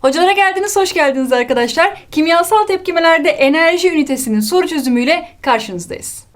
Hocalara geldiniz, hoş geldiniz arkadaşlar. Kimyasal tepkimelerde enerji ünitesinin soru çözümüyle karşınızdayız.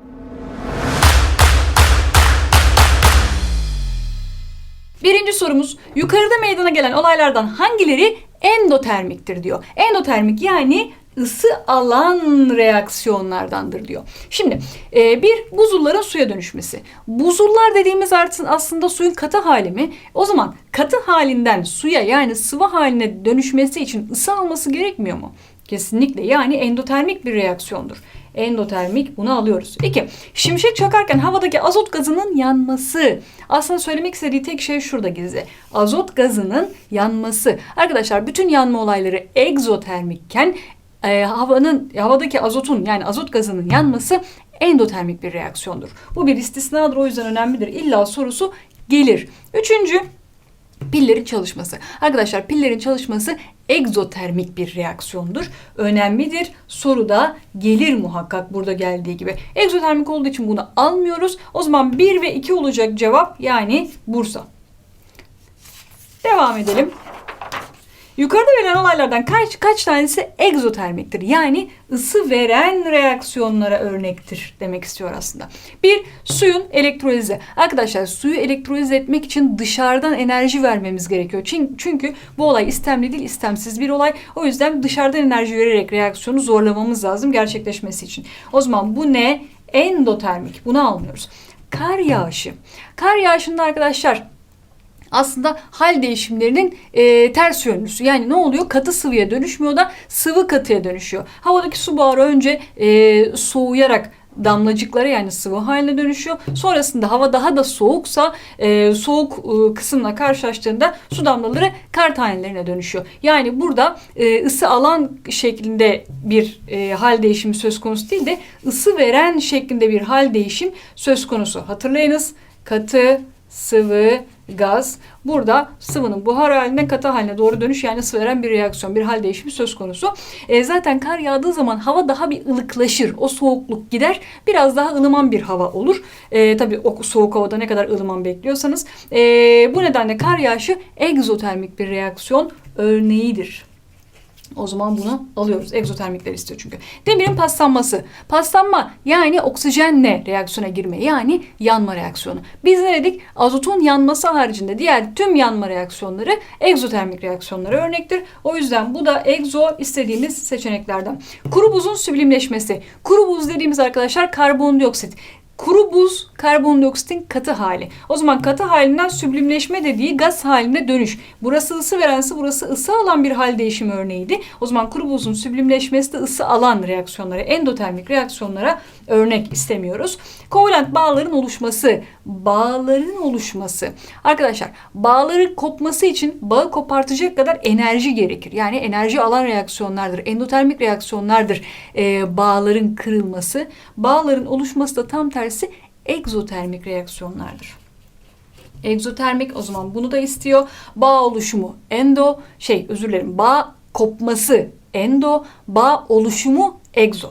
Birinci sorumuz, yukarıda meydana gelen olaylardan hangileri endotermiktir diyor. Endotermik yani ısı alan reaksiyonlardandır diyor. Şimdi e, bir buzulların suya dönüşmesi. Buzullar dediğimiz artık aslında suyun katı hali mi? O zaman katı halinden suya yani sıvı haline dönüşmesi için ısı alması gerekmiyor mu? Kesinlikle yani endotermik bir reaksiyondur. Endotermik bunu alıyoruz. İki, şimşek çakarken havadaki azot gazının yanması. Aslında söylemek istediği tek şey şurada gizli. Azot gazının yanması. Arkadaşlar bütün yanma olayları egzotermikken e, havanın havadaki azotun yani azot gazının yanması endotermik bir reaksiyondur. Bu bir istisnadır o yüzden önemlidir. İlla sorusu gelir. Üçüncü Pillerin çalışması. Arkadaşlar pillerin çalışması egzotermik bir reaksiyondur. Önemlidir. Soruda gelir muhakkak burada geldiği gibi. Egzotermik olduğu için bunu almıyoruz. O zaman 1 ve 2 olacak cevap yani Bursa. Devam edelim. Yukarıda verilen olaylardan kaç kaç tanesi egzotermiktir? Yani ısı veren reaksiyonlara örnektir demek istiyor aslında. Bir, suyun elektrolizi. Arkadaşlar suyu elektrolize etmek için dışarıdan enerji vermemiz gerekiyor. Çünkü, bu olay istemli değil, istemsiz bir olay. O yüzden dışarıdan enerji vererek reaksiyonu zorlamamız lazım gerçekleşmesi için. O zaman bu ne? Endotermik. Bunu almıyoruz. Kar yağışı. Kar yağışında arkadaşlar aslında hal değişimlerinin e, ters yönlüsü. Yani ne oluyor? Katı sıvıya dönüşmüyor da sıvı katıya dönüşüyor. Havadaki su buharı önce e, soğuyarak damlacıklara yani sıvı haline dönüşüyor. Sonrasında hava daha da soğuksa e, soğuk e, kısımla karşılaştığında su damlaları kar tanelerine dönüşüyor. Yani burada e, ısı alan şeklinde bir e, hal değişimi söz konusu değil de ısı veren şeklinde bir hal değişim söz konusu. Hatırlayınız katı, sıvı, gaz. Burada sıvının buhar haline katı haline doğru dönüş yani ısı veren bir reaksiyon, bir hal değişimi söz konusu. E, zaten kar yağdığı zaman hava daha bir ılıklaşır. O soğukluk gider. Biraz daha ılıman bir hava olur. E, tabii o soğuk havada ne kadar ılıman bekliyorsanız. E, bu nedenle kar yağışı egzotermik bir reaksiyon örneğidir. O zaman bunu alıyoruz. Egzotermikler istiyor çünkü. Demirin paslanması. Paslanma yani oksijenle reaksiyona girme yani yanma reaksiyonu. Biz ne dedik? Azotun yanması haricinde diğer tüm yanma reaksiyonları egzotermik reaksiyonlara örnektir. O yüzden bu da egzo istediğimiz seçeneklerden. Kuru buzun süblimleşmesi. Kuru buz dediğimiz arkadaşlar karbondioksit. Kuru buz karbondioksitin katı hali. O zaman katı halinden süblimleşme dediği gaz haline dönüş. Burası ısı verensi burası ısı alan bir hal değişimi örneğiydi. O zaman kuru buzun süblimleşmesi de ısı alan reaksiyonlara, endotermik reaksiyonlara örnek istemiyoruz. Kovalent bağların oluşması, bağların oluşması. Arkadaşlar bağların kopması için bağı kopartacak kadar enerji gerekir. Yani enerji alan reaksiyonlardır, endotermik reaksiyonlardır e, bağların kırılması. Bağların oluşması da tam tersi egzotermik reaksiyonlardır. Egzotermik o zaman bunu da istiyor. Bağ oluşumu endo, şey özür dilerim bağ kopması endo, bağ oluşumu egzo.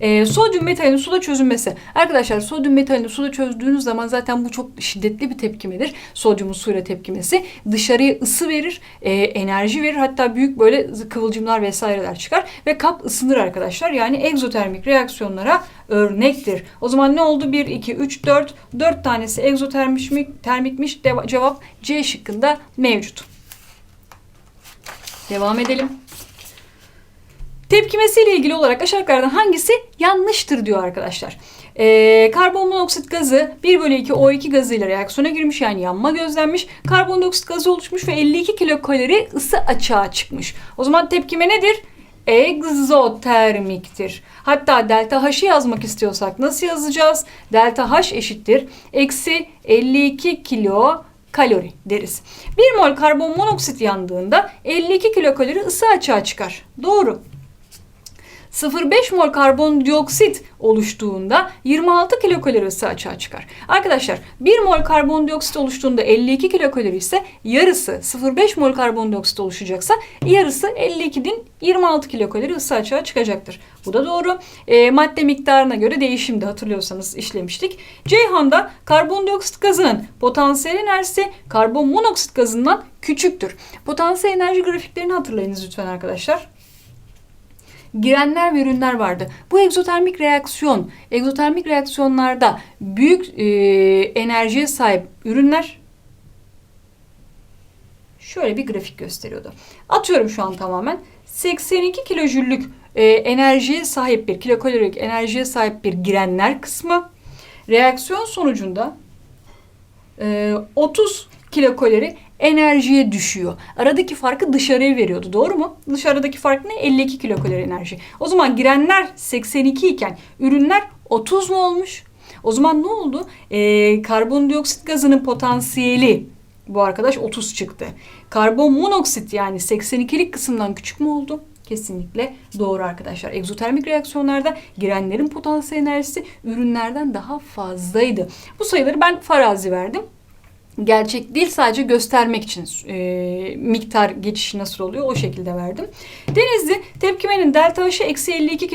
E, sodyum metalinin suda çözünmesi. Arkadaşlar sodyum metalini suda çözdüğünüz zaman zaten bu çok şiddetli bir tepkimedir. Sodyumun suyla tepkimesi. Dışarıya ısı verir, e, enerji verir. Hatta büyük böyle kıvılcımlar vesaireler çıkar ve kap ısınır arkadaşlar. Yani egzotermik reaksiyonlara örnektir. O zaman ne oldu? 1, 2, 3, 4. 4 tanesi egzotermikmiş, termikmiş. Deva- cevap C şıkkında mevcut. Devam edelim. Tepkimesiyle ilgili olarak aşağıdakilerden hangisi yanlıştır diyor arkadaşlar. Ee, karbon monoksit gazı 1 bölü 2 O2 gazıyla reaksiyona girmiş yani yanma gözlenmiş. Karbondioksit gazı oluşmuş ve 52 kilokalori ısı açığa çıkmış. O zaman tepkime nedir? Egzotermiktir. Hatta delta H'ı yazmak istiyorsak nasıl yazacağız? Delta H eşittir. Eksi 52 kilo kalori deriz. 1 mol karbon monoksit yandığında 52 kilokalori ısı açığa çıkar. Doğru. 0,5 mol karbondioksit oluştuğunda 26 kilokalori ısı açığa çıkar. Arkadaşlar 1 mol karbondioksit oluştuğunda 52 kilokalori ise yarısı 0,5 mol karbondioksit oluşacaksa yarısı 52'din 26 kilokalori ısı açığa çıkacaktır. Bu da doğru. E, madde miktarına göre değişimde hatırlıyorsanız işlemiştik. Ceyhan'da karbondioksit gazının potansiyel enerjisi karbon monoksit gazından küçüktür. Potansiyel enerji grafiklerini hatırlayınız lütfen arkadaşlar girenler ve ürünler vardı. Bu egzotermik reaksiyon, egzotermik reaksiyonlarda büyük e, enerjiye sahip ürünler şöyle bir grafik gösteriyordu. Atıyorum şu an tamamen 82 kilojüllük e, enerjiye sahip bir kilokalorik enerjiye sahip bir girenler kısmı reaksiyon sonucunda e, 30 kilokalori enerjiye düşüyor. Aradaki farkı dışarıya veriyordu. Doğru mu? Dışarıdaki fark ne? 52 kilokalori enerji. O zaman girenler 82 iken ürünler 30 mu olmuş? O zaman ne oldu? Ee, karbondioksit gazının potansiyeli bu arkadaş 30 çıktı. Karbon monoksit yani 82'lik kısımdan küçük mü oldu? Kesinlikle doğru arkadaşlar. Egzotermik reaksiyonlarda girenlerin potansiyel enerjisi ürünlerden daha fazlaydı. Bu sayıları ben farazi verdim gerçek değil sadece göstermek için e, miktar geçişi nasıl oluyor o şekilde verdim. Denizli tepkimenin delta H'ı eksi 52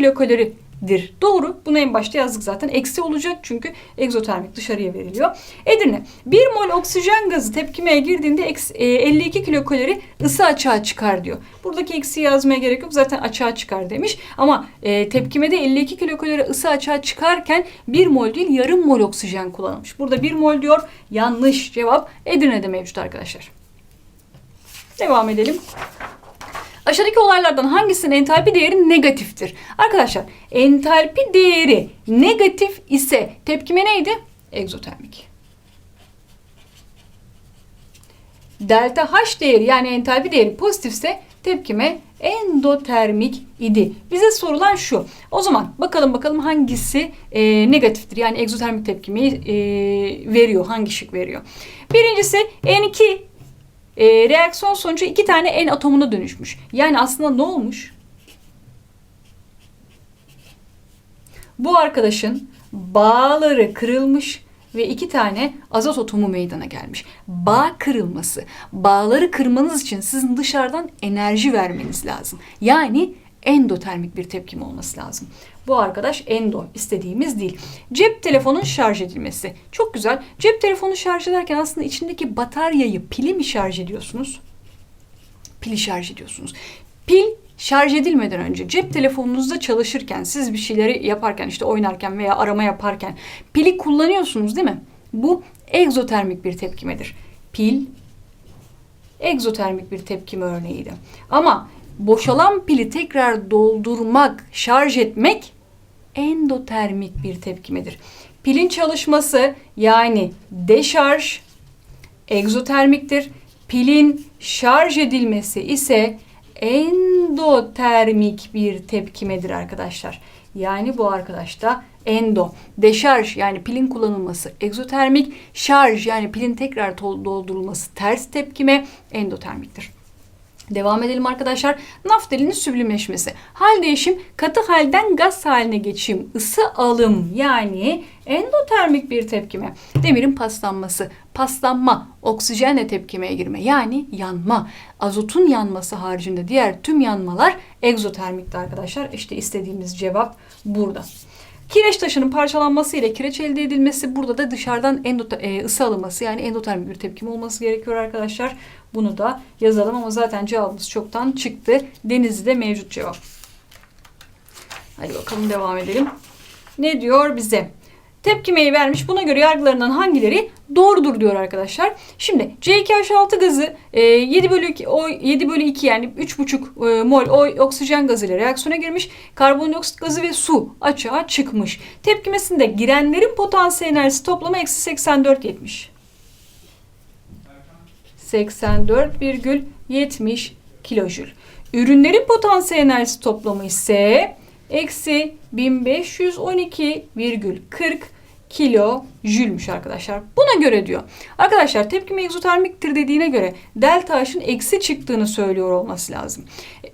kilokaloridir. Doğru. Bunu en başta yazdık zaten. Eksi olacak çünkü egzotermik dışarıya veriliyor. Edirne 1 mol oksijen gazı tepkimeye girdiğinde eksi, e, 52 kilokalori ısı açığa çıkar diyor. Buradaki eksi yazmaya gerek yok. Zaten açığa çıkar demiş. Ama e, tepkimede 52 kilokalori ısı açığa çıkarken 1 mol değil yarım mol oksijen kullanılmış. Burada 1 mol diyor. Yanlış cevap Edirne'de mevcut arkadaşlar. Devam edelim. Aşağıdaki olaylardan hangisinin entalpi değeri negatiftir? Arkadaşlar entalpi değeri negatif ise tepkime neydi? Egzotermik. Delta H değeri yani entalpi değeri pozitifse tepkime endotermik idi. Bize sorulan şu. O zaman bakalım bakalım hangisi e, negatiftir. Yani egzotermik tepkimeyi e, veriyor. Hangi şık veriyor? Birincisi N2 e, reaksiyon sonucu iki tane N atomuna dönüşmüş. Yani aslında ne olmuş? Bu arkadaşın bağları kırılmış ve iki tane azot atomu meydana gelmiş. Bağ kırılması. Bağları kırmanız için sizin dışarıdan enerji vermeniz lazım. Yani endotermik bir tepkim olması lazım. Bu arkadaş endo istediğimiz değil. Cep telefonun şarj edilmesi. Çok güzel. Cep telefonu şarj ederken aslında içindeki bataryayı pili mi şarj ediyorsunuz? Pili şarj ediyorsunuz. Pil şarj edilmeden önce cep telefonunuzda çalışırken siz bir şeyleri yaparken işte oynarken veya arama yaparken pili kullanıyorsunuz değil mi? Bu egzotermik bir tepkimedir. Pil egzotermik bir tepkime örneğiydi. Ama boşalan pili tekrar doldurmak, şarj etmek endotermik bir tepkimedir. Pilin çalışması yani deşarj egzotermiktir. Pilin şarj edilmesi ise endotermik bir tepkimedir arkadaşlar. Yani bu arkadaşta endo, deşarj yani pilin kullanılması egzotermik, şarj yani pilin tekrar doldurulması ters tepkime endotermiktir. Devam edelim arkadaşlar. Naftalinin süblimleşmesi. Hal değişim katı halden gaz haline geçim, ısı alım yani endotermik bir tepkime. Demirin paslanması, paslanma, oksijenle tepkimeye girme yani yanma. Azotun yanması haricinde diğer tüm yanmalar egzotermikti arkadaşlar. İşte istediğimiz cevap burada. Kireç taşının parçalanması ile kireç elde edilmesi burada da dışarıdan endo, e, ısı alınması yani endotermik bir tepkim olması gerekiyor arkadaşlar. Bunu da yazalım ama zaten cevabımız çoktan çıktı. Denizli'de mevcut cevap. Hadi bakalım devam edelim. Ne diyor bize? Tepkimeyi vermiş. Buna göre yargılarından hangileri doğrudur diyor arkadaşlar. Şimdi C2H6 gazı 7 e, bölü 2, o 7 bölü 2 yani 3,5 e, mol oksijen gazı ile reaksiyona girmiş. Karbondioksit gazı ve su açığa çıkmış. Tepkimesinde girenlerin potansiyel enerjisi toplamı eksi 84,70. 84,70 kilojül. Ürünlerin potansiyel enerjisi toplamı ise eksi 1512,40 kilo jülmüş arkadaşlar. Buna göre diyor. Arkadaşlar tepkime egzotermiktir dediğine göre delta H'ın eksi çıktığını söylüyor olması lazım.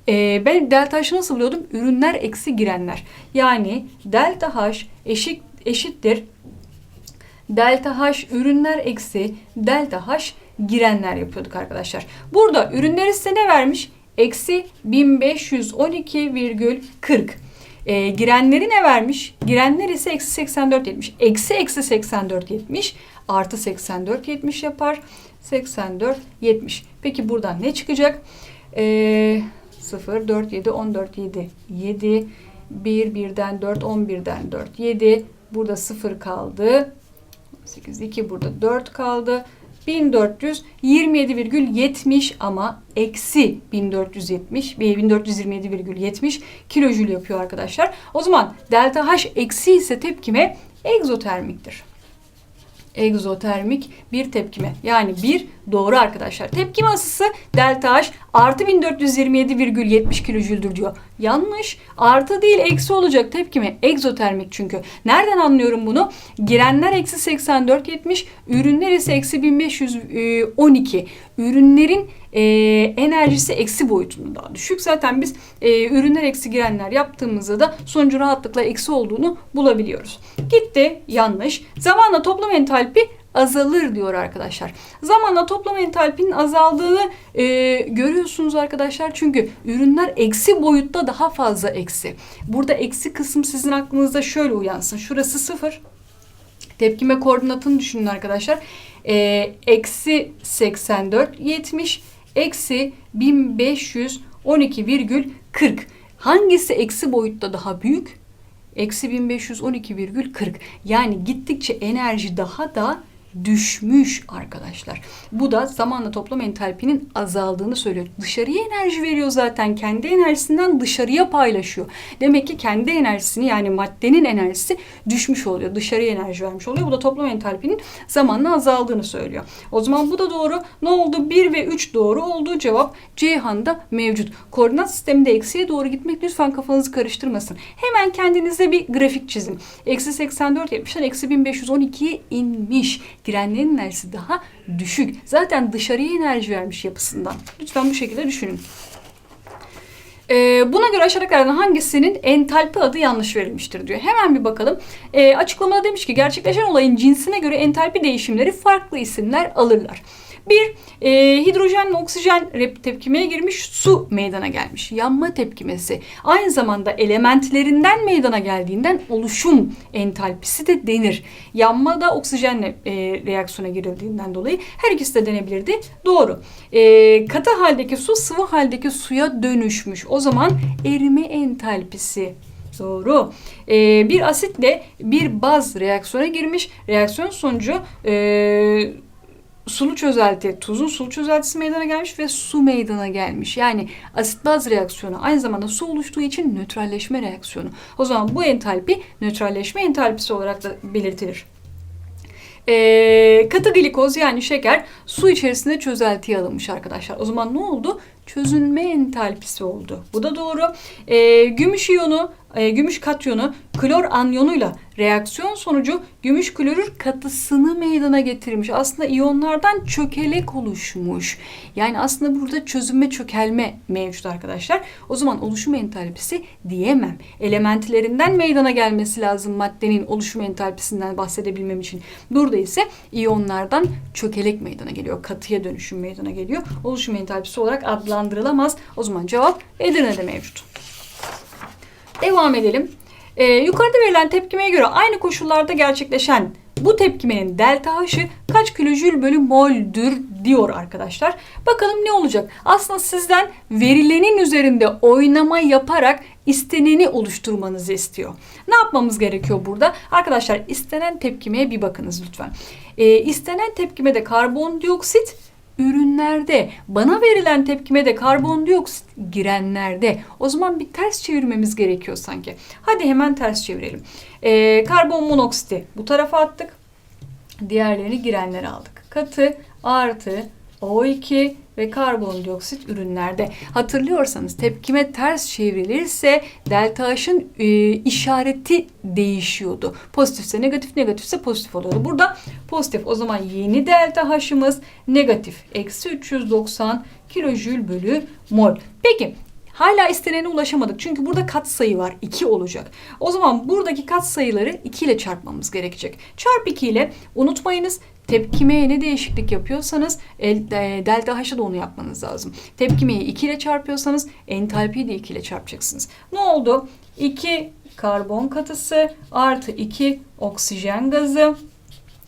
Ee, ben delta H'ı nasıl buluyordum? Ürünler eksi girenler. Yani delta H eşit, eşittir delta H ürünler eksi delta H girenler yapıyorduk arkadaşlar. Burada ürünleri size ne vermiş? Eksi 1512,40. E, girenleri ne vermiş? Girenler ise eksi 84 70. Eksi eksi 84 70 artı 84 70 yapar. 84 70. Peki buradan ne çıkacak? E, 0 4 7 14 7 7 1 1'den 4 11'den 4 7 burada 0 kaldı. 8 2 burada 4 kaldı. 1427,70 ama eksi 1470 ve 1427,70 kilojül yapıyor arkadaşlar. O zaman delta H eksi ise tepkime egzotermiktir. Egzotermik bir tepkime. Yani bir doğru arkadaşlar. Tepkime ısısı delta H artı 1427,70 kilojüldür diyor. Yanlış. Artı değil eksi olacak tepkime. Egzotermik çünkü. Nereden anlıyorum bunu? Girenler eksi 84,70. Ürünler ise eksi 1512. Ürünlerin e, enerjisi eksi boyutunda daha düşük. Zaten biz e, ürünler eksi girenler yaptığımızda da sonucu rahatlıkla eksi olduğunu bulabiliyoruz. Gitti yanlış. Zamanla toplam entalpi azalır diyor arkadaşlar. Zamanla toplam entalpinin azaldığını e, görüyorsunuz arkadaşlar. Çünkü ürünler eksi boyutta daha fazla eksi. Burada eksi kısım sizin aklınızda şöyle uyansın. Şurası sıfır. Tepkime koordinatını düşünün arkadaşlar. E, eksi 84 70 eksi 1512,40. Hangisi eksi boyutta daha büyük? Eksi 1512,40. Yani gittikçe enerji daha da düşmüş arkadaşlar. Bu da zamanla toplam entalpinin azaldığını söylüyor. Dışarıya enerji veriyor zaten. Kendi enerjisinden dışarıya paylaşıyor. Demek ki kendi enerjisini yani maddenin enerjisi düşmüş oluyor. Dışarıya enerji vermiş oluyor. Bu da toplam entalpinin zamanla azaldığını söylüyor. O zaman bu da doğru. Ne oldu? 1 ve 3 doğru olduğu cevap Ceyhan'da mevcut. Koordinat sisteminde eksiye doğru gitmek lütfen kafanızı karıştırmasın. Hemen kendinize bir grafik çizin. Eksi 84 70'den eksi 1512'ye inmiş girenlerin enerjisi daha düşük. Zaten dışarıya enerji vermiş yapısından. Lütfen bu şekilde düşünün. Ee, buna göre aşağıdakilerden hangisinin entalpi adı yanlış verilmiştir diyor. Hemen bir bakalım. Ee, açıklamada demiş ki gerçekleşen olayın cinsine göre entalpi değişimleri farklı isimler alırlar. Bir, e, hidrojenle oksijen tepkimeye girmiş su meydana gelmiş. Yanma tepkimesi. Aynı zamanda elementlerinden meydana geldiğinden oluşum entalpisi de denir. Yanma da oksijenle e, reaksiyona girildiğinden dolayı her ikisi de denebilirdi. Doğru. E, katı haldeki su sıvı haldeki suya dönüşmüş. O zaman erime entalpisi Doğru. Ee, bir asitle bir baz reaksiyona girmiş. Reaksiyon sonucu e, sulu çözelti, tuzun sulu çözeltisi meydana gelmiş ve su meydana gelmiş. Yani asit baz reaksiyonu aynı zamanda su oluştuğu için nötralleşme reaksiyonu. O zaman bu entalpi nötralleşme entalpisi olarak da belirtilir. E, katı glikoz yani şeker su içerisinde çözeltiye alınmış arkadaşlar. O zaman ne oldu? Çözünme entalpisi oldu. Bu da doğru. E, gümüş iyonu, e, gümüş katyonu klor anyonuyla reaksiyon sonucu gümüş klorür katısını meydana getirmiş. Aslında iyonlardan çökelek oluşmuş. Yani aslında burada çözünme çökelme mevcut arkadaşlar. O zaman oluşum entalpisi diyemem. Elementlerinden meydana gelmesi lazım maddenin oluşum entalpisinden bahsedebilmem için. Burada ise iyonlardan çökelek meydana geliyor. Katıya dönüşüm meydana geliyor. Oluşum entalpisi olarak adlandırılamaz. O zaman cevap Edirne'de mevcut. Devam edelim. Ee, yukarıda verilen tepkimeye göre aynı koşullarda gerçekleşen bu tepkimenin delta H'ı kaç kilojül bölü mol'dür diyor arkadaşlar. Bakalım ne olacak? Aslında sizden verilenin üzerinde oynama yaparak isteneni oluşturmanızı istiyor. Ne yapmamız gerekiyor burada? Arkadaşlar istenen tepkimeye bir bakınız lütfen. Ee, istenen tepkimede karbondioksit ürünlerde bana verilen tepkime de karbondioksit girenlerde o zaman bir ters çevirmemiz gerekiyor sanki. Hadi hemen ters çevirelim. Ee, karbon monoksiti bu tarafa attık. Diğerlerini girenlere aldık. Katı artı O2 ve karbondioksit ürünlerde. Hatırlıyorsanız tepkime ters çevrilirse delta H'ın e, işareti değişiyordu. Pozitifse negatif, negatifse pozitif oluyordu. Burada pozitif. O zaman yeni delta H'ımız negatif. Eksi 390 kilojül bölü mol. Peki Hala istenene ulaşamadık. Çünkü burada katsayı var. 2 olacak. O zaman buradaki katsayıları 2 ile çarpmamız gerekecek. Çarp 2 ile unutmayınız tepkimeye ne değişiklik yapıyorsanız el, e, delta H'ı da onu yapmanız lazım. Tepkimeyi 2 ile çarpıyorsanız entalpiyi de 2 ile çarpacaksınız. Ne oldu? 2 karbon katısı artı 2 oksijen gazı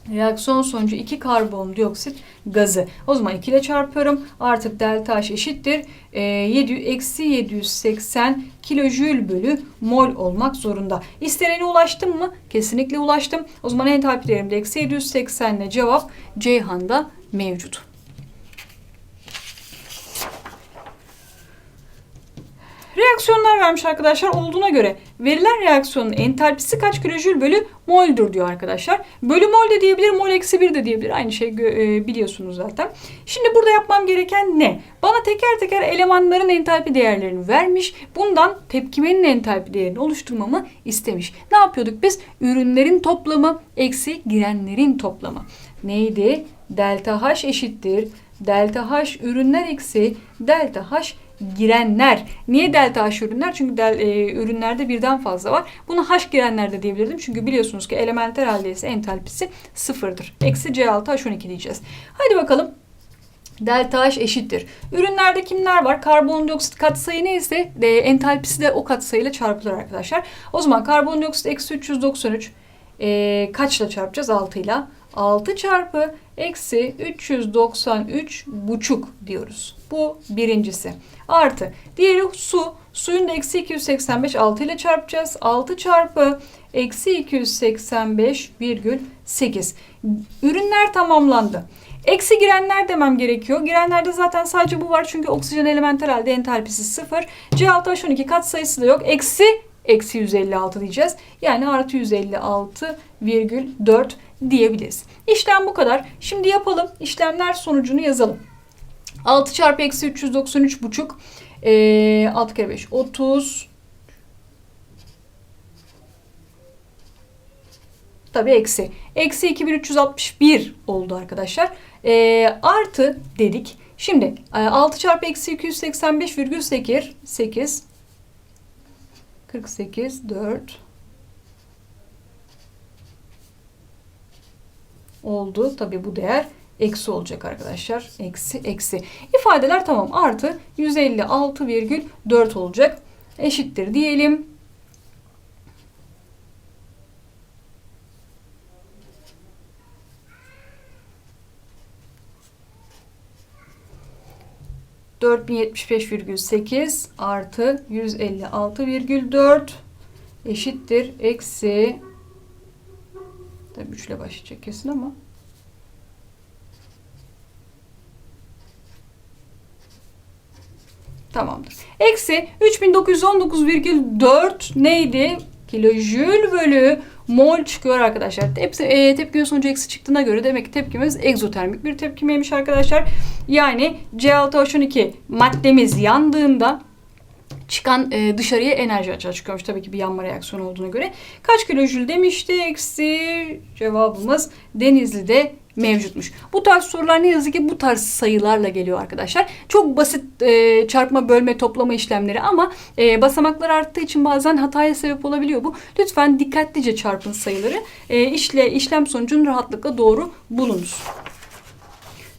Reaksiyon sonucu 2 karbondioksit gazı. O zaman 2 ile çarpıyorum. Artık delta H eşittir. E, 7, eksi 780 kilojül bölü mol olmak zorunda. İstenene ulaştım mı? Kesinlikle ulaştım. O zaman entalpilerimde eksi 780 ile cevap Ceyhan'da mevcut. Reaksiyonlar vermiş arkadaşlar olduğuna göre verilen reaksiyonun entalpisi kaç kilojül bölü mol'dur diyor arkadaşlar. Bölü mol de diyebilir, mol eksi 1 de diyebilir. Aynı şey e, biliyorsunuz zaten. Şimdi burada yapmam gereken ne? Bana teker teker elemanların entalpi değerlerini vermiş. Bundan tepkimenin entalpi değerini oluşturmamı istemiş. Ne yapıyorduk biz? Ürünlerin toplamı eksi girenlerin toplamı. Neydi? Delta H eşittir. Delta H ürünler eksi delta H girenler. Niye delta H ürünler? Çünkü del, e, ürünlerde birden fazla var. Bunu H girenler de diyebilirdim. Çünkü biliyorsunuz ki elementer halde ise entalpisi sıfırdır. Eksi C6 H12 diyeceğiz. Hadi bakalım. Delta H eşittir. Ürünlerde kimler var? Karbondioksit katsayı neyse e, entalpisi de o katsayıyla çarpılır arkadaşlar. O zaman karbondioksit eksi 393 e, kaçla çarpacağız? 6 ile. 6 çarpı eksi 393 buçuk diyoruz. Bu birincisi. Artı diğeri su. Suyun da eksi 285 6 ile çarpacağız. 6 çarpı eksi 285 virgül 8. Ürünler tamamlandı. Eksi girenler demem gerekiyor. Girenlerde zaten sadece bu var çünkü oksijen elementer halde entalpisi 0. C6H12 kat sayısı da yok. Eksi eksi 156 diyeceğiz. Yani artı 156 virgül 4 diyebiliriz. İşlem bu kadar. Şimdi yapalım. İşlemler sonucunu yazalım. 6 çarpı eksi 393 buçuk. E, 6 kere 5 30. Tabii eksi. Eksi 2361 oldu arkadaşlar. E, artı dedik. Şimdi 6 çarpı eksi 285 virgül 8. 8. 48 4 oldu. Tabi bu değer eksi olacak arkadaşlar. Eksi eksi. İfadeler tamam. Artı 156,4 olacak. Eşittir diyelim. ...4075,8 artı 156,4 eşittir eksi 3 ile başlayacak kesin ama. Tamamdır. Eksi 3919,4 neydi? Kilojül bölü mol çıkıyor arkadaşlar. Tepsi, e, tepkinin sonucu eksi çıktığına göre demek ki tepkimiz egzotermik bir tepkimeymiş arkadaşlar. Yani C6H12 maddemiz yandığında çıkan e, dışarıya enerji açığa çıkıyormuş. Tabii ki bir yanma reaksiyonu olduğuna göre. Kaç kilojül demişti? Eksi cevabımız Denizli'de mevcutmuş. Bu tarz sorular ne yazık ki bu tarz sayılarla geliyor arkadaşlar. Çok basit e, çarpma, bölme, toplama işlemleri ama e, basamaklar arttığı için bazen hataya sebep olabiliyor bu. Lütfen dikkatlice çarpın sayıları. E, işle işlem sonucunu rahatlıkla doğru bulunuz.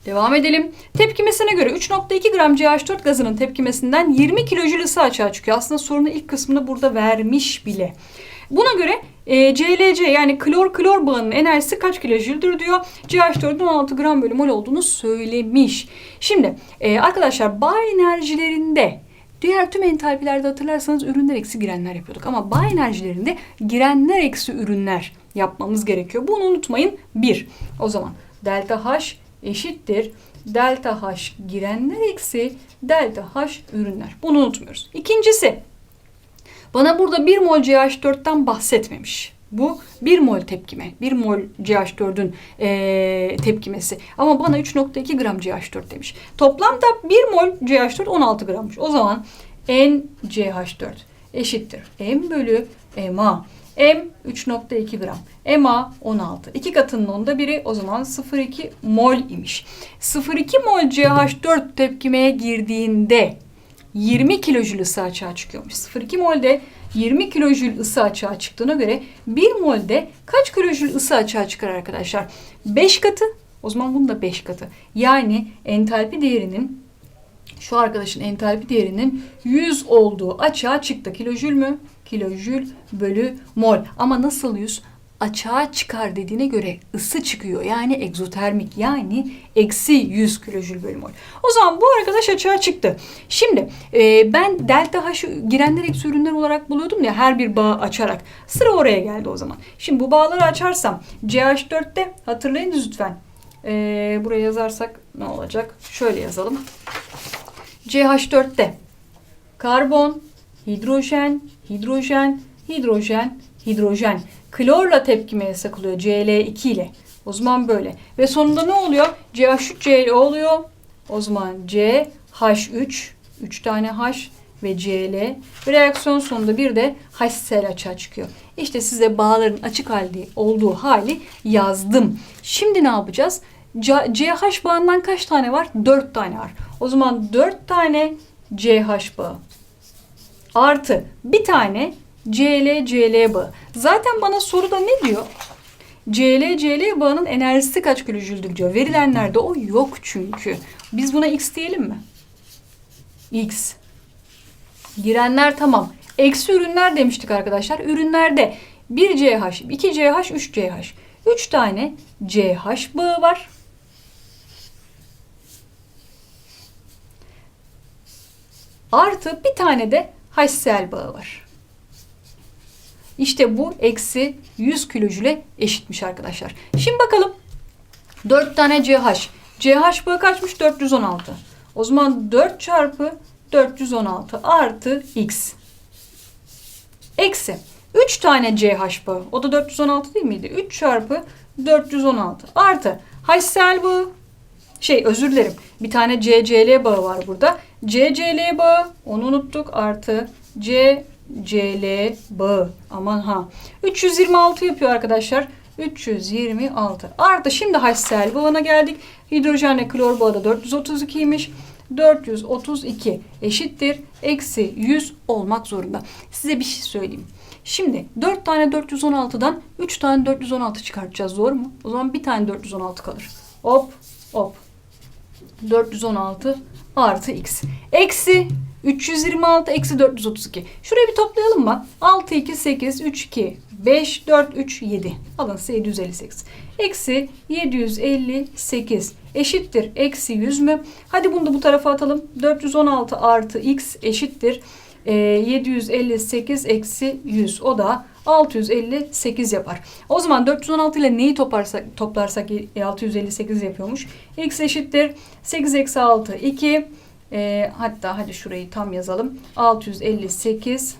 Devam edelim. Tepkimesine göre 3.2 gram CH4 gazının tepkimesinden 20 kilojül ısı açığa çıkıyor. Aslında sorunun ilk kısmını burada vermiş bile. Buna göre e, CLC yani klor klor bağının enerjisi kaç kilojüldür diyor. CH4'ün 16 gram bölü mol olduğunu söylemiş. Şimdi e, arkadaşlar bağ enerjilerinde Diğer tüm entalpilerde hatırlarsanız ürünler eksi girenler yapıyorduk. Ama bağ enerjilerinde girenler eksi ürünler yapmamız gerekiyor. Bunu unutmayın. 1. O zaman delta H eşittir delta H girenler eksi delta H ürünler. Bunu unutmuyoruz. İkincisi bana burada 1 mol CH4'ten bahsetmemiş. Bu 1 mol tepkime. 1 mol CH4'ün eee, tepkimesi. Ama bana 3.2 gram CH4 demiş. Toplamda 1 mol CH4 16 grammış. O zaman NCH4 eşittir. M bölü MA. M 3.2 gram. MA 16. İki katının onda biri o zaman 0.2 mol imiş. 0.2 mol CH4 tepkimeye girdiğinde 20 kilojül ısı açığa çıkıyormuş. 0.2 molde 20 kilojül ısı açığa çıktığına göre 1 molde kaç kilojül ısı açığa çıkar arkadaşlar? 5 katı. O zaman bunun da 5 katı. Yani entalpi değerinin şu arkadaşın entalpi değerinin 100 olduğu açığa çıktı. Kilojül mü? Kilojül bölü mol. Ama nasıl 100? Açığa çıkar dediğine göre ısı çıkıyor. Yani egzotermik yani eksi 100 kilojül bölü mol. O zaman bu arkadaş açığa çıktı. Şimdi e, ben delta H girenler eksi ürünler olarak buluyordum ya her bir bağı açarak. Sıra oraya geldi o zaman. Şimdi bu bağları açarsam CH4'te hatırlayınız lütfen. E, buraya yazarsak ne olacak? Şöyle yazalım. CH4'te karbon, hidrojen, hidrojen, hidrojen, hidrojen. Klorla tepkimeye sakılıyor Cl2 ile. O zaman böyle. Ve sonunda ne oluyor? CH3Cl oluyor. O zaman CH3, 3 tane H ve Cl. Ve reaksiyon sonunda bir de HCl açığa çıkıyor. İşte size bağların açık halde olduğu hali yazdım. Şimdi ne yapacağız? C- CH bağından kaç tane var? 4 tane var. O zaman 4 tane CH bağı artı bir tane CL CL bağı. Zaten bana soruda ne diyor? CL CL bağının enerjisi kaç kilojüldür diyor. Verilenlerde o yok çünkü. Biz buna X diyelim mi? X. Girenler tamam. Eksi ürünler demiştik arkadaşlar. Ürünlerde 1 CH, 2 CH, 3 CH. 3 tane CH bağı var. Artı bir tane de HCl bağı var. İşte bu eksi 100 kilojüle eşitmiş arkadaşlar. Şimdi bakalım. 4 tane CH. CH bağı kaçmış? 416. O zaman 4 çarpı 416 artı X. Eksi. 3 tane CH bağı. O da 416 değil miydi? 3 çarpı 416 artı HCl bağı. Şey özür dilerim. Bir tane CCl bağı var burada. CCl bağı onu unuttuk artı CCl bağı. Aman ha. 326 yapıyor arkadaşlar. 326 artı şimdi HCl bağına geldik. Hidrojenle klor bağı da 432'ymiş. 432 eşittir. Eksi 100 olmak zorunda. Size bir şey söyleyeyim. Şimdi 4 tane 416'dan 3 tane 416 çıkartacağız. Doğru mu? O zaman bir tane 416 kalır. Hop hop. 416 artı x. Eksi 326 eksi 432. Şurayı bir toplayalım mı? 6, 2, 8, 3, 2, 5, 4, 3, 7. Alın size 758. Eksi 758 eşittir. Eksi 100 mü? Hadi bunu da bu tarafa atalım. 416 artı x eşittir. E, 758 eksi 100. O da 658 yapar. O zaman 416 ile neyi toplarsak, toplarsak 658 yapıyormuş. X eşittir. 8 eksi 6 2. E, hatta hadi şurayı tam yazalım. 658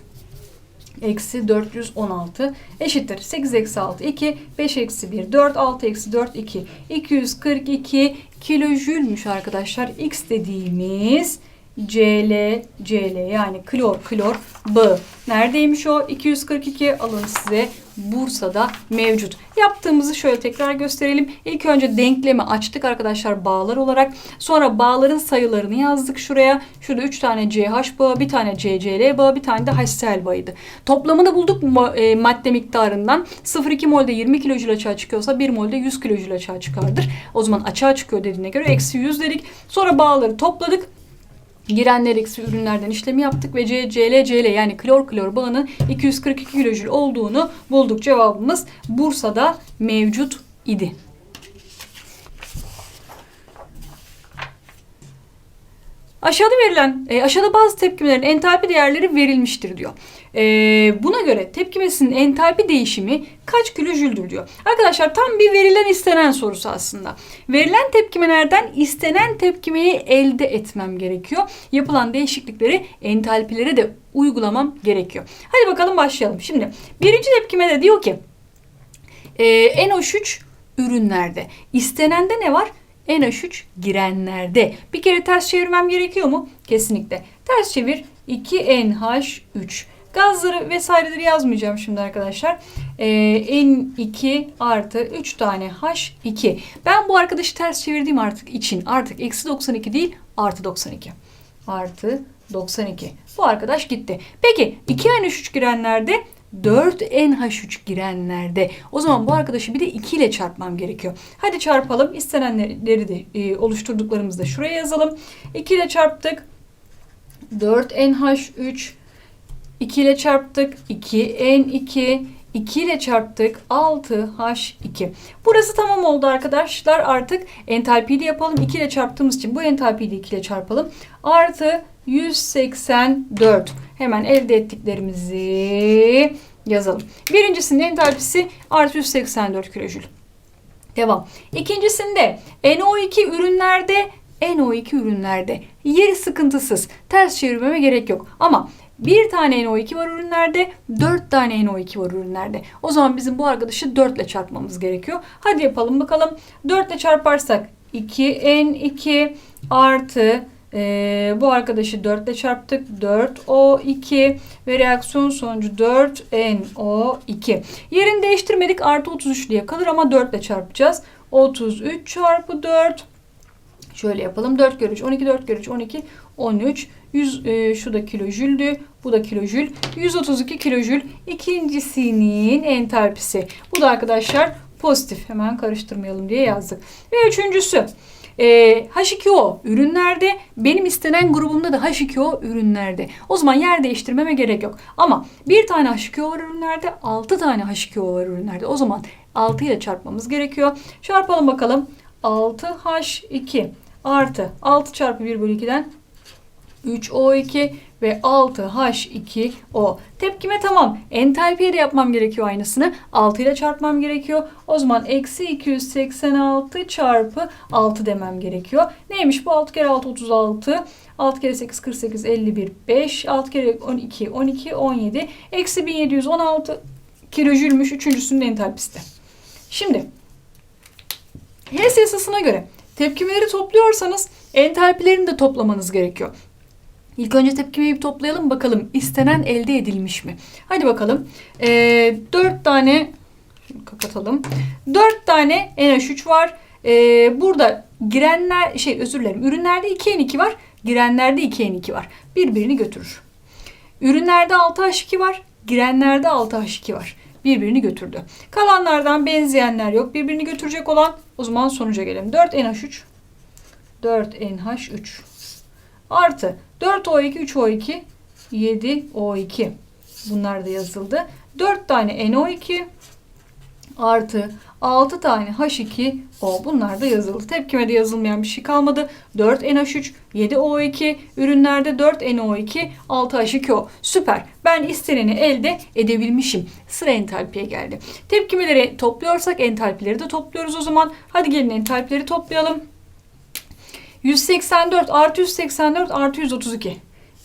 eksi 416 eşittir. 8 eksi 6 2, 5 eksi 1 4, 6 eksi 4 2. 242 kilojülmüş arkadaşlar. X dediğimiz Cl, Cl yani klor, klor bağı. Neredeymiş o? 242 alın size Bursa'da mevcut. Yaptığımızı şöyle tekrar gösterelim. İlk önce denklemi açtık arkadaşlar bağlar olarak. Sonra bağların sayılarını yazdık şuraya. Şurada 3 tane CH bağı, bir tane CCl bağı, bir tane de HCl bağıydı. Toplamını bulduk e, madde miktarından. 0,2 molde 20 kilojül açığa çıkıyorsa 1 molde 100 kilojül açığa çıkardır. O zaman açığa çıkıyor dediğine göre eksi 100 dedik. Sonra bağları topladık. Girenler eksi ürünlerden işlemi yaptık ve CL CL yani klor klor bağının 242 kilojül olduğunu bulduk. Cevabımız Bursa'da mevcut idi. Aşağıda verilen, e, aşağıda bazı tepkimelerin entalpi değerleri verilmiştir diyor. E, buna göre tepkimesinin entalpi değişimi kaç kilojüldür diyor. Arkadaşlar tam bir verilen istenen sorusu aslında. Verilen tepkimelerden istenen tepkimeyi elde etmem gerekiyor. Yapılan değişiklikleri entalpilere de uygulamam gerekiyor. Hadi bakalım başlayalım. Şimdi birinci tepkimede diyor ki e, NH3 ürünlerde. İstenende ne var? NH3 girenlerde. Bir kere ters çevirmem gerekiyor mu? Kesinlikle. Ters çevir 2NH3. Gazları vesaireleri yazmayacağım şimdi arkadaşlar. Ee, N2 artı 3 tane H2. Ben bu arkadaşı ters çevirdiğim artık için artık eksi 92 değil artı 92. Artı 92. Bu arkadaş gitti. Peki 2NH3 girenlerde 4NH3 girenlerde. O zaman bu arkadaşı bir de 2 ile çarpmam gerekiyor. Hadi çarpalım. İstenenleri de e, oluşturduklarımızı da şuraya yazalım. 2 ile çarptık. 4NH3 2 ile çarptık. 2N2 2 ile çarptık. 6H2. Burası tamam oldu arkadaşlar. Artık entalpiyi de yapalım. 2 ile çarptığımız için bu entalpiyi de 2 ile çarpalım. Artı 184. Hemen elde ettiklerimizi yazalım. Birincisinin entalpisi artı 184 kilojül. Devam. İkincisinde NO2 ürünlerde NO2 ürünlerde yeri sıkıntısız. Ters çevirmeme gerek yok. Ama bir tane NO2 var ürünlerde, 4 tane NO2 var ürünlerde. O zaman bizim bu arkadaşı 4 ile çarpmamız gerekiyor. Hadi yapalım bakalım. 4 ile çarparsak 2N2 artı ee, bu arkadaşı 4 ile çarptık. 4O2 ve reaksiyon sonucu 4NO2. Yerini değiştirmedik. Artı 33 diye kalır ama 4 ile çarpacağız. 33 çarpı 4 Şöyle yapalım. 4 kere 3, 12, 4 kere 3, 12, 13. 100, e, şu da kilojüldü. Bu da kilojül. 132 kilojül. İkincisinin entalpisi. Bu da arkadaşlar pozitif. Hemen karıştırmayalım diye yazdık. Ve üçüncüsü. E, H2O ürünlerde benim istenen grubumda da H2O ürünlerde. O zaman yer değiştirmeme gerek yok. Ama bir tane H2O var ürünlerde, 6 tane H2O var ürünlerde. O zaman 6 ile çarpmamız gerekiyor. Çarpalım bakalım. 6H2 artı 6 çarpı 1 bölü 2'den 3O2 ve 6H2O. Tepkime tamam. Entalpiye de yapmam gerekiyor aynısını. 6 ile çarpmam gerekiyor. O zaman eksi 286 çarpı 6 demem gerekiyor. Neymiş bu? 6 kere 6 36. 6 kere 8 48 51 5. 6 kere 12 12 17. Eksi 1716 kilojülmüş. Üçüncüsünün entalpisi de. Şimdi Hess yasasına göre tepkimeleri topluyorsanız entalpilerini de toplamanız gerekiyor. İlk önce tepkimeyi bir toplayalım bakalım istenen elde edilmiş mi? Hadi bakalım. Ee, 4 tane kapatalım. 4 tane NH3 var. Ee, burada girenler şey özür dilerim. Ürünlerde 2N2 var. Girenlerde 2N2 var. Birbirini götürür. Ürünlerde 6H2 var. Girenlerde 6H2 var. Birbirini götürdü. Kalanlardan benzeyenler yok. Birbirini götürecek olan o zaman sonuca gelelim. 4NH3 4NH3 artı 4O2 3O2 7O2 bunlar da yazıldı. 4 tane NO2 artı 6 tane H2O bunlar da yazıldı. Tepkimede yazılmayan bir şey kalmadı. 4 NH3, 7 O2, ürünlerde 4 NO2, 6 H2O. Süper. Ben isteneni elde edebilmişim. Sıra entalpiye geldi. Tepkimeleri topluyorsak entalpileri de topluyoruz o zaman. Hadi gelin entalpileri toplayalım. 184 artı 184 artı 132.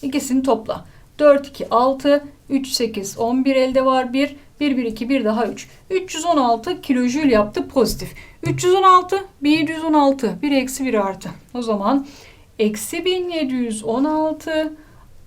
İkisini topla. 4, 2, 6, 3, 8, 11 elde var 1. 1, 1, 2, 1 daha 3. 316 kilojül yaptı pozitif. 316, 1716. 1 eksi 1 artı. O zaman eksi 1716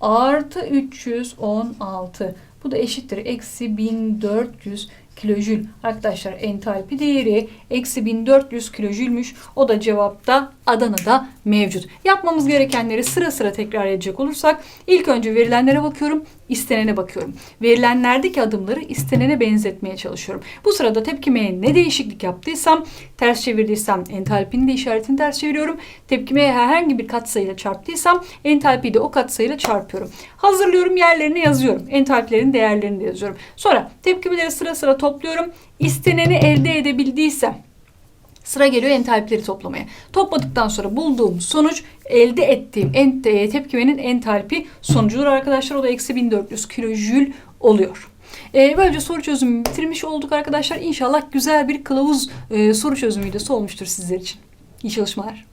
artı 316. Bu da eşittir. Eksi 1400 kilojül. Arkadaşlar entalpi değeri eksi 1400 kilojülmüş. O da cevapta Adana'da mevcut. Yapmamız gerekenleri sıra sıra tekrar edecek olursak ilk önce verilenlere bakıyorum, istenene bakıyorum. Verilenlerdeki adımları istenene benzetmeye çalışıyorum. Bu sırada tepkimeye ne değişiklik yaptıysam, ters çevirdiysem entalpinin de işaretini ters çeviriyorum. Tepkimeye herhangi bir katsayıyla çarptıysam entalpiyi de o katsayıyla çarpıyorum. Hazırlıyorum yerlerini yazıyorum. Entalpilerin değerlerini de yazıyorum. Sonra tepkimeleri sıra sıra topluyorum. İsteneni elde edebildiysem Sıra geliyor entalpileri toplamaya. Topladıktan sonra bulduğum sonuç elde ettiğim en, e, tepkimenin entalpi sonucudur arkadaşlar. O da eksi 1400 kilojül oluyor. E, böylece soru çözümü bitirmiş olduk arkadaşlar. İnşallah güzel bir kılavuz e, soru çözüm videosu olmuştur sizler için. İyi çalışmalar.